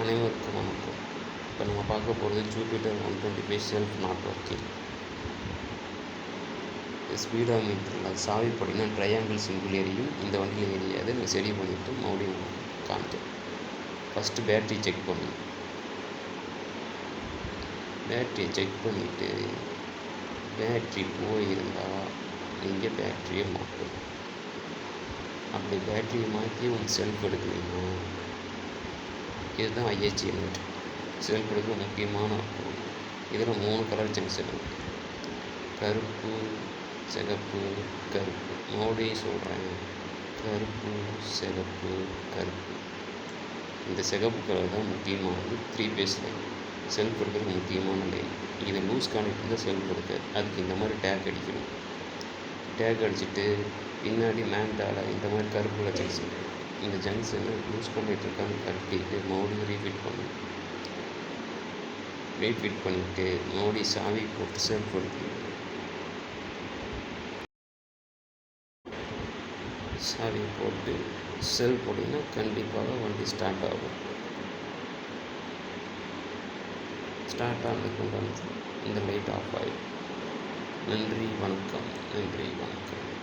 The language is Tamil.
அனைவருக்கும் வணக்கம் இப்போ நம்ம பார்க்க போகிறது Jupiter one twenty five self not working ஸ்பீடாக மீட்டரில் சாவி போட்டிங்கன்னா ட்ரையாங்கிள் சிங்கிள் எரியும். இந்த வண்டியில் எரியாது. நான் சரி பண்ணிவிட்டு மறுபடியும் காமிக்கிறேன் ஃபஸ்ட்டு பேட்ரி செக் பண்ணணும் பேட்டரியை செக் பண்ணிவிட்டு பேட்ரி போயிருந்தால் நீங்கள் பேட்டரியை மாற்றணும் அப்படி பேட்டரியை மாற்றி உங்கள் செல்ஃப் எடுக்கலைன்னா இதுதான் ஐஹெச் யூனிட் சிவன் எடுக்க முக்கியமான இதில் மூணு கலர் ஜங்ஷன் கருப்பு சிகப்பு கருப்பு. மறுபடியும் சொல்கிறேன் கருப்பு சிகப்பு கருப்பு. இந்த சிகப்பு கலர் தான் முக்கியமானது த்ரீ பேஸ் லைன் செல்ஃப் கொடுக்குறது முக்கியமான லைன் இது லூஸ் கான்டெக்ட் தான் செல்ஃப் எடுக்காது அதுக்கு இந்த மாதிரி டேக் அடிக்கணும். டேக் அடிச்சுட்டு பின்னாடி மேண்டால இந்த மாதிரி கருப்புல ஜங்ஷன் இந்த ஜங்ஷனை லூஸ் பண்ணிகிட்டு இருக்கான்னு கட்டிட்டு மறுபடியும் ரீஃபிட் பண்ணணும் ரீஃபிட் பண்ணிவிட்டு மோடி சாவி போட்டு சேவ் எடுக்கணும் சாவி போட்டு செல் போட்டிங்கன்னா கண்டிப்பாக வண்டி ஸ்டார்ட் ஆகும். ஸ்டார்ட் ஆனதுக்கு வந்து இந்த லைட் ஆஃப் ஆகிடும் நன்றி வணக்கம் நன்றி வணக்கம்.